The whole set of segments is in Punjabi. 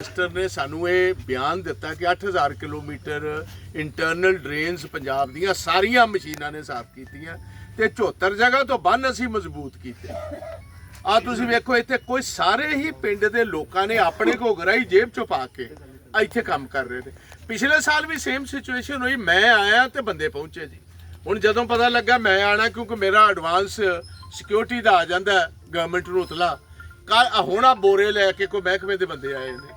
ਮਿਨਿਸਟਰ ਨੇ ਸਾਨੂੰ ਇਹ ਬਿਆਨ ਦਿੱਤਾ ਕਿ 8000 ਕਿਲੋਮੀਟਰ ਇੰਟਰਨਲ ਡਰੇਨਸ ਪੰਜਾਬ ਦੀਆਂ ਸਾਰੀਆਂ ਮਸ਼ੀਨਾਂ ਨੇ ਸਾਫ਼ ਕੀਤੀਆਂ ਤੇ 74 ਜਗ੍ਹਾ ਤੋਂ ਬੰਨ ਅਸੀਂ ਮਜ਼ਬੂਤ ਕੀਤੇ। ਆ ਤੁਸੀਂ ਵੇਖੋ, ਇੱਥੇ ਕੋਈ ਸਾਰੇ ਹੀ ਪਿੰਡ ਦੇ ਲੋਕਾਂ ਨੇ ਆਪਣੇ ਘੋਗਰਾਈ ਜੇਬ ਚੋਂ ਪਾ ਕੇ ਇੱਥੇ ਕੰਮ ਕਰ ਰਹੇ ਨੇ। ਪਿਛਲੇ ਸਾਲ ਵੀ ਸੇਮ ਸਿਚੁਏਸ਼ਨ ਹੋਈ, ਮੈਂ ਆਇਆ ਤੇ ਬੰਦੇ ਪਹੁੰਚੇ ਜੀ। ਹੁਣ ਜਦੋਂ ਪਤਾ ਲੱਗਾ ਮੈਂ ਆਣਾ, ਕਿਉਂਕਿ ਮੇਰਾ ਐਡਵਾਂਸ ਸਿਕਿਉਰਿਟੀ ਦਾ ਆ ਜਾਂਦਾ ਗਵਰਨਮੈਂਟ ਨੂੰ ਉਤਲਾ ਕੱਲ ਹੁਣ ਆ ਬੋਰੇ ਲੈ ਕੇ ਕੋਈ ਮਹਿਕਮੇ ਦੇ ਬੰਦੇ ਆਏ ਨੇ।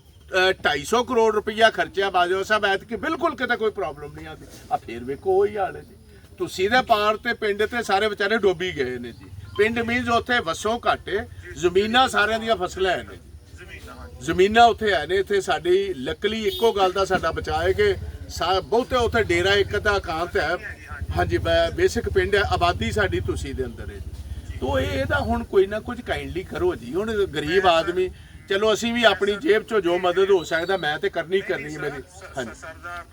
250 ਕਰੋੜ ਰੁਪਈਆ ਖਰਚਿਆ ਬਾਜਵਾ ਸਾਹਿਬ ਐਤਕੀ ਬਿਲਕੁਲ ਕਿਤੇ ਕੋਈ ਪ੍ਰੋਬਲਮ ਨਹੀਂ ਆਉਂਦੀ। ਆ ਫੇਰ ਵੇਖੋ ਉਹੀ ਹਾਲ ਹੈ ਜੀ। ਤੁਸੀਂ ਦੇ ਪਾਰ ਤੇ ਪਿੰਡ ਤੇ ਸਾਰੇ ਵਿਚਾਰੇ ਡੁੱਬ ਗਏ ਨੇ ਜੀ। ਪਿੰਡ ਮੀਨਸ ਉੱਥੇ ਵਸੋਂ ਘਾਟੇ ਜ਼ਮੀਨਾਂ ਸਾਰਿਆਂ ਦੀਆਂ ਫਸਲਾਂ ਹੈ ਨੇ ਜੀ। ਜ਼ਮੀਨਾਂ ਉੱਥੇ ਹੈ ਨੇ ਇੱਥੇ ਸਾਡੀ ਲੱਕਲੀ ਇੱਕੋ ਗੱਲ ਦਾ ਸਾਡਾ ਬਚਾਅ ਹੈ ਕਿ ਬਹੁਤੇ ਉੱਥੇ ਡੇਰਾ ਇੱਕ ਦਾ ਇਕਾਂਤ ਹੈ। ਹਾਂਜੀ ਬੇਸਿਕ ਪਿੰਡ ਹੈ ਆਬਾਦੀ ਸਾਡੀ ਤੁਸੀਂ ਦੇ ਅੰਦਰ ਹੈ ਜੀ। ਤੋ ਇਹ ਇਹਦਾ ਹੁਣ ਕੋਈ ਨਾ ਕੁਝ ਕਾਈਂਡਲੀ ਕਰੋ ਜੀ। ਹੁਣ ਗਰੀਬ ਆਦਮੀ ਚਲੋ ਅਸੀਂ ਵੀ ਆਪਣੀ ਜੇਬ ਚੋਂ ਜੋ ਮਦਦ ਹੋ ਸਕਦਾ ਮੈਂ ਤੇ ਕਰਨੀ ਕਰਨੀ ਹੈ ਮੇਰੀ। ਹਾਂਜੀ। ਸਰ ਦਾ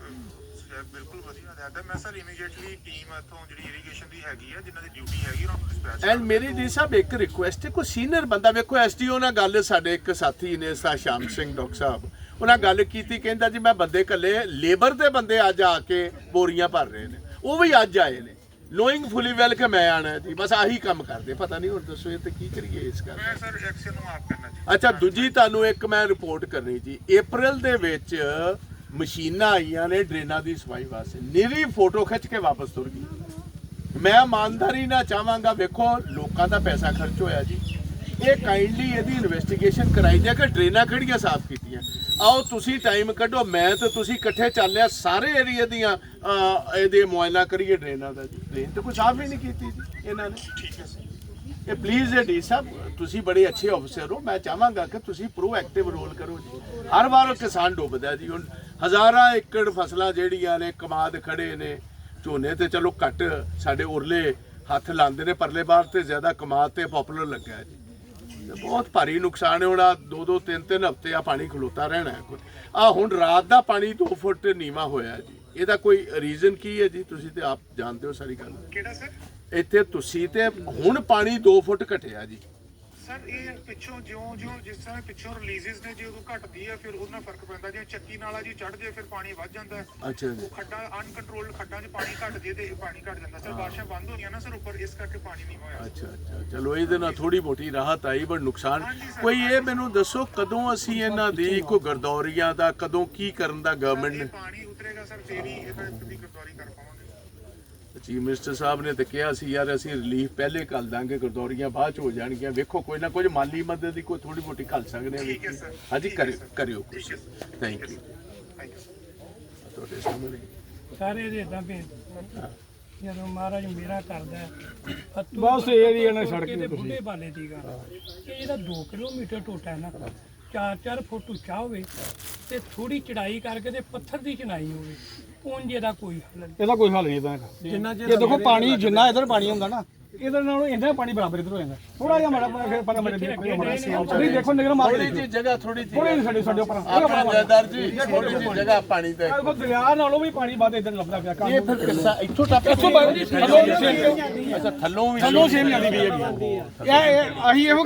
ਬਿਲਕੁਲ ਵਧੀਆ ਹੈ ਮੈਂ ਸਰ ਇਮੀਡੀਏਟਲੀ ਟੀਮ ਇੱਥੋਂ ਜਿਹੜੀ ਇਰੀਗੇਸ਼ਨ ਦੀ ਹੈਗੀ ਹੈ ਜਿਨ੍ਹਾਂ ਦੀ ਡਿਊਟੀ ਹੈਗੀ ਉਹਨਾਂ ਨੂੰ ਡਿਸਪੈਚ ਐਂਡ ਮੇਰੀ ਜੀ ਸਾਹਿਬ ਇੱਕ ਰਿਕੁਐਸਟ ਹੈ ਕੋਈ ਸੀਨੀਅਰ ਬੰਦਾ ਵੇਖੋ ਐਸਡੀਓ ਨਾਲ ਗੱਲ ਸਾਡੇ ਇੱਕ ਸਾਥੀ ਨੇ ਸਾ ਸ਼ਾਮ ਸਿੰਘ ਡਾਕਟਰ ਸਾਹਿਬ। ਉਹਨਾਂ ਗੱਲ ਕੀਤੀ ਕਹਿੰਦਾ ਜੀ ਮੈਂ ਬੰਦੇ ਕੱਲੇ ਲੇਬਰ ਦੇ ਬੰਦੇ ਅੱਜ ਆ ਕੇ ਬੋਰੀਆਂ ਭਰ ਰਹੇ ਨੇ। ਉਹ ਵੀ ਅੱਜ ਆਏ ਨੇ। ਨੋਇੰਗ ਫੁਲੀ ਵੈਲ ਕਿ ਮੈਂ ਆਣਾ ਜੀ ਬਸ ਆਹੀ ਕੰਮ ਕਰਦੇ। ਪਤਾ ਨਹੀਂ ਹੁਣ ਦੱਸੋ ਇਹ ਤੇ ਕੀ ਕਰੀਏ ਇਸ ਦਾ। ਮੈਂ ਸਰ ਐਕਸ਼ਨ ਨੂੰ ਆਪ ਕਰਨਾ ਜੀ। ਅੱਛਾ ਦੂਜੀ ਤੁਹਾਨੂੰ ਇੱਕ ਮੈਂ ਰਿਪੋਰਟ ਕਰਨੀ ਜੀ। April ਦੇ ਵਿੱਚ ਮਸ਼ੀਨਾਂ ਆਈਆਂ ਨੇ ਡਰੇਨਾਂ ਦੀ ਸਫ਼ਾਈ ਵਾਸਤੇ। ਨਿਰੀ ਫੋਟੋ ਖਿੱਚ ਕੇ ਵਾਪਸ ਤੁਰ ਗਈ। ਮੈਂ ਇਮਾਨਦਾਰੀ ਨਾਲ ਚਾਹਾਂਗਾ ਵੇਖੋ ਲੋਕਾਂ ਦਾ ਪੈਸਾ ਖਰਚ ਹੋਇਆ ਜੀ। ਇਹ ਕਾਈਂਡਲੀ ਇਹਦੀ ਇਨਵੈਸਟੀਗੇਸ਼ਨ ਕਰਾਈ। ਜਾ ਕਿ ਡਰੇਨਾਂ ਕਿਹੜੀਆਂ ਸਾਫ਼ ਕੀਤੀਆਂ? ਆਓ ਤੁਸੀਂ ਟਾਈਮ ਕੱਢੋ ਮੈਂ ਤੇ ਤੁਸੀਂ ਇਕੱਠੇ ਚੱਲਿਆ ਸਾਰੇ ਏਰੀਆ ਦੀਆਂ ਇਹਦੇ ਮੁਆਇਨਾ ਕਰੀਏ ਡਰੇਨਾਂ ਦਾ ਜੀ। ਡਰੇਨ ਤੇ ਕੋਈ ਸਾਫ਼ ਹੀ ਨਹੀਂ ਕੀਤੀ ਜੀ ਇਹਨਾਂ ਨੇ। ਠੀਕ ਹੈ ਸਰ। ਇਹ ਪਲੀਜ਼ ਇਹ ਡੀ ਸਾਹਿਬ ਤੁਸੀਂ ਬੜੇ ਅੱਛੇ ਅਫਸਰ ਹੋ ਮੈਂ ਚਾਹਾਂਗਾ ਕਿ ਤੁਸੀਂ ਪ੍ਰੋਐਕਟਿਵ ਰੋਲ ਕਰੋ ਜੀ। ਹਰ ਵਾਰ ਕਿਸਾਨ ਡੁੱਬਦਾ ਜੀ ਹੁਣ ਹਜ਼ਾਰਾਂ ਏਕੜ ਫਸਲਾਂ ਜਿਹੜੀਆਂ ਨੇ ਕਮਾਦ ਖੜੇ ਨੇ ਝੋਨੇ ਤੇ ਚਲੋ ਘੱਟ ਸਾਡੇ ਉਰਲੇ ਹੱਥ ਲਾਉਂਦੇ ਨੇ ਪਰਲੇ ਬਾਰ ਤੇ ਜ਼ਿਆਦਾ ਕਮਾਦ ਤੇ ਪਪੂਲਰ ਲੱਗਾ ਜੀ। ਬਹੁਤ ਭਾਰੀ ਨੁਕਸਾਨ ਹੁਣ ਦੋ ਦੋ ਤਿੰਨ ਤਿੰਨ ਹਫ਼ਤੇ ਆ ਪਾਣੀ ਖਲੋਤਾ ਰਹਿਣਾ ਹੈ। ਆ ਹੁਣ ਰਾਤ ਦਾ ਪਾਣੀ 2 ਫੁੱਟ ਨੀਵਾ ਹੋਇਆ ਜੀ। ਇਹਦਾ ਕੋਈ ਰੀਜ਼ਨ ਕੀ ਹੈ ਜੀ? ਤੁਸੀਂ ਤੇ ਆਪ ਜਾਣਦੇ ਹੋ ਸਾਰੀ ਗੱਲ। ਕਿਹੜਾ ਸਰ? ਇੱਥੇ ਤੁਸੀਂ ਤੇ ਹੁਣ ਪਾਣੀ 2 ਫੁੱਟ ਘਟਿਆ ਜੀ। ਸਰ ਇਹ ਪਿੱਛੋਂ ਜਿਉਂ ਜਿਉਂ ਜਿਸ ਤਰ੍ਹਾਂ ਪਿੱਛੋਂ ਰਿਲੀਜ਼ਸ ਨੇ ਜਦੋਂ ਘਟਦੀ ਹੈ ਫਿਰ ਉਹਦੇ ਨਾਲ ਫ਼ਰਕ ਪੈਂਦਾ। ਜੇ ਚੱਕੀ ਨਾਲਾ ਜੀ ਚੜ ਜੇ ਫਿਰ ਪਾਣੀ ਵੱਧ ਜਾਂਦਾ। ਅੱਛਾ ਜੀ। ਉਹ ਖੱਡਾਂ ਅਨਕੰਟਰੋਲਡ ਖੱਡਾਂ 'ਚ ਪਾਣੀ ਘਟ ਜੇ ਤੇ ਪਾਣੀ ਘਟ ਜਾਂਦਾ। ਸਰ ਬਾਰਿਸ਼ਾਂ ਬੰਦ ਹੋਈਆਂ ਨਾ ਸਰ ਉੱਪਰ ਇਸ ਕਰਕੇ ਪਾਣੀ ਨਹੀਂ ਹੋਇਆ। ਅੱਛਾ ਅੱਛਾ। ਚਲੋ ਇਹਦੇ ਨਾਲ ਥੋੜੀ ਮੋਟੀ ਰਾਹਤ ਆਈ ਪਰ ਨੁਕਸਾਨ ਕੋਈ ਇਹ ਮੈਨੂੰ ਦੱਸੋ ਕਦੋਂ ਅਸੀਂ ਇਹਨਾਂ ਦੀ ਕੋਈ ਗਰਦੌਰੀਆਂ ਦਾ ਕਦੋਂ ਕੀ ਕਰਨ ਦਾ ਗਵਰਨਮੈਂਟ ਇਹ ਨੇ ਪਾਣੀ ਉਤਰੇਗਾ ਸਰ ਫੇਰ ਹੀ ਇਹਦਾ ਦੀ ਗਰਦੌਰੀ ਕਰ ਪਾਵਾਂਗੇ। ਚੀਫ ਮਿਨਿਸਟਰ ਸਾਹਿਬ ਨੇ ਤੇ ਕਿਹਾ ਸੀ ਯਾਰ ਅਸੀਂ ਰਿਲੀਫ ਪਹਿਲੇ ਕਰ ਦਾਂਗੇ ਗਰਦੌਰੀਆਂ ਬਾਅਦ ਚ ਹੋ ਜਾਣਗੀਆਂ। ਵੇਖੋ ਕੋਈ ਨਾ ਕੁਝ ਮਾਲੀ ਮਦਦ ਦੀ ਕੋਈ ਥੋੜੀ ਮੋਟੀ ਘੱਲ ਸਕਦੇ ਹਾਂ। ਠੀਕ ਹੈ ਵੇਖੀ ਸਰ। ਹਾਂਜੀ ਕਰਿਓ। ਕਰਿਓ। ਥੈਂਕ ਯੂ ਥੈਂਕ ਯੂ ਤੁਹਾਡੇ ਸਾਹਮਣੇ। ਸਾਰੇ ਦੇ ਇਦਾਂ ਭੇਜ ਜਦੋਂ ਮਹਾਰਾਜ ਮੇਰਾ ਕਰਦਾ ਬਸ ਇਹ ਵੀ ਇਹਨਾਂ ਸੜਕ ਦੇ ਤੇ ਬੁੱਢੇ ਬਾਲੇ ਦੀ ਗੱਲ। ਇਹ ਜਿਹੜਾ 2 ਕਿਲੋਮੀਟਰ ਟੋਟਾ ਹੈ ਨਾ 4-4 ਫੁੱਟ ਉੱਚਾ ਹੋਵੇ ਤੇ ਥੋੜੀ ਚੜਾਈ ਕਰਕੇ ਤੇ ਪੱਥਰ ਦੀ ਚਣਾਈ ਹੋਵੇ। ਉਂਝ ਇਹਦਾ ਕੋਈ ਹੱਲ ਨਹੀਂ। ਇਹਦਾ ਕੋਈ ਹੱਲ ਨਹੀਂ ਇਹਦਾ ਜਿੰਨਾ ਇਹ ਦੇਖੋ ਪਾਣੀ ਜਿੰਨਾ ਇਧਰ ਪਾਣੀ ਹੁੰਦਾ ਨਾ ਇਹਦੇ ਨਾਲੋਂ ਇਹਦਾ ਪਾਣੀ ਬਰਾਬਰ ਇਧਰ ਹੋ ਜਾਂਦਾ। ਥੋੜਾ ਜਿਹਾ ਮਾੜਾ ਪਾਣੀ ਫਿਰ ਪਤਾ ਮੇਰੇ ਨਹੀਂ ਦੇਖੋ ਨਿਗਰ ਮਾਰ ਥੋੜੀ ਕੇ ਜਿਹੀ ਜਗ੍ਹਾ ਥੋੜੀ ਜਿਹੀ ਥੋੜੀ ਜਿਹੀ ਸਾਡੇ ਸਾਡੇ ਉੱਪਰ ਆਪਣੇ ਜੈਦਾਰ ਜੀ ਥੋੜੀ ਜਿਹੀ ਜਗ੍ਹਾ ਪਾਣੀ ਤੇ। ਦੇਖੋ ਦਰਿਆ ਨਾਲੋਂ ਵੀ ਪਾਣੀ ਵੱਧ ਇਧਰ ਲੱਭਦਾ ਪਿਆ ਕੰਮ ਇਹ ਫਿਰ ਕਿੱਸਾ ਇੱਥੋਂ ਟੱਪ ਇੱਥੋਂ ਬਾਅਦ ਥੱਲੋਂ ਸੇਮ ਅੱਛਾ ਥੱਲੋਂ ਵੀ ਥੱਲੋਂ ਸੇਮ ਜਾਂਦੀ ਵੀ ਹੈਗੀ ਇਹ ਇਹ ਅਸੀਂ ਇਹੋ